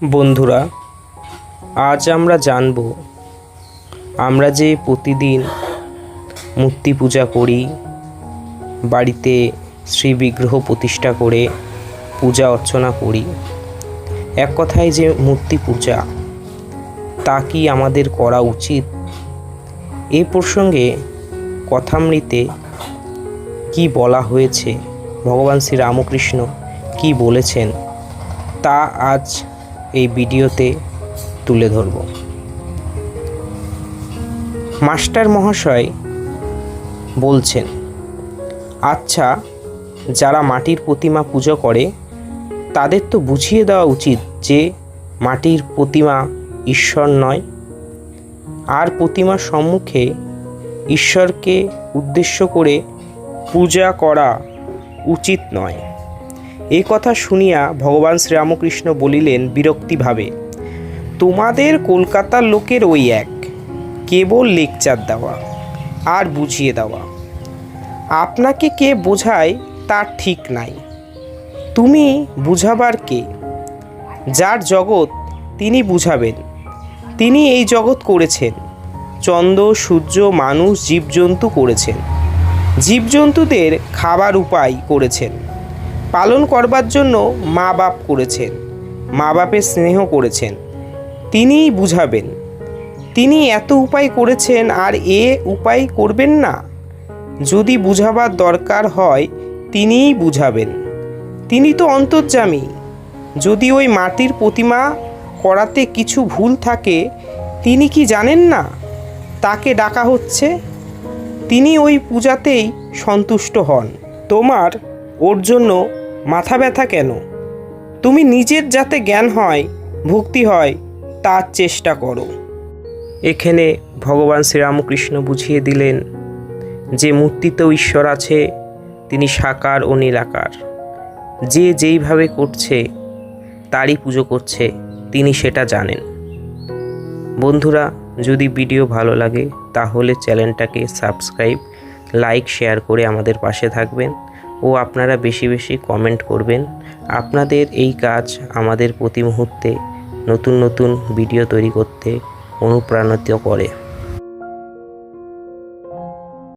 বন্ধুরা, আজ আমরা জানব আমরা যে প্রতিদিন মূর্তি পূজা করি, বাড়িতে শ্রী বিগ্রহ প্রতিষ্ঠা করে পূজা অর্চনা করি, এক কথায় যে মূর্তি পূজা, তা কি আমাদের করা উচিত? এ প্রসঙ্গে কথামৃতে কি বলা হয়েছে, ভগবান শ্রী রামকৃষ্ণ কি বলেছেন, তা আজ ভিডিওতে তুলে ধরব। মাস্টার মহাশয় বলছেন আচ্ছা যারা মাটির প্রতিমা পুজো করে, তাদের তো বুঝিয়ে দেওয়া উচিত যে মাটির প্রতিমা ঈশ্বর নয়। আর প্রতিমার সম্মুখে ঈশ্বরকে উদ্দেশ্য করে পূজা করা উচিত নয়। এই কথা শুনিয়া ভগবান শ্রীরামকৃষ্ণ বলিলেন, বিরক্তিভাবে, তোমাদের কলকাতার লোকের ওই এক, কেবল লেকচার দেওয়া, আর বুঝিয়ে দেওয়া। আপনাকে কে বোঝায় তার ঠিক নাই। তুমি বুঝাবার কে? যার জগৎ তিনি বুঝাবেন। তিনি এই জগৎ করেছেন। চন্দ্র, সূর্য, মানুষ, জীবজন্তু করেছেন। জীবজন্তুদের খাবার উপায় করেছেন। পালন করবার জন্য মা বাপ করেছেন, মা বাপের স্নেহ করেছেন। তিনিই বুঝাবেন, তিনি এত উপায় করেছেন আর এ উপায় করবেন না। যদি বুঝাবার দরকার হয়, তিনিই বুঝাবেন। তিনি তো অন্তর্যামী। যদি ওই মাটির প্রতিমা করাতে কিছু ভুল থাকে, তিনি কি জানেন না? তাকে ডাকা হচ্ছে। তিনি ওই পূজাতেই সন্তুষ্ট হন। তোমার ওর জন্য মাথা ব্যথা কেন? তুমি নিজের যাতে জ্ঞান হয়, ভক্তি হয়, তার চেষ্টা করো। এখানে ভগবান শ্রীরামকৃষ্ণ বুঝিয়ে দিলেন, যে মূর্তিতেও ঈশ্বর আছে, তিনি সাকার ও নিরাকার। যে যেইভাবে করছে, তারই পুজো করছে, তিনি সেটা জানেন। বন্ধুরা, যদি ভিডিও ভালো লাগে, তাহলে চ্যানেলটাকে সাবস্ক্রাইব, লাইক, শেয়ার করে আমাদের পাশে থাকবেন। ও আপনারা বেশি বেশি কমেন্ট করবেন। আপনাদের এই কাজ আমাদের প্রতি মুহূর্তে নতুন নতুন ভিডিও তৈরি করতে অনুপ্রাণিত করে।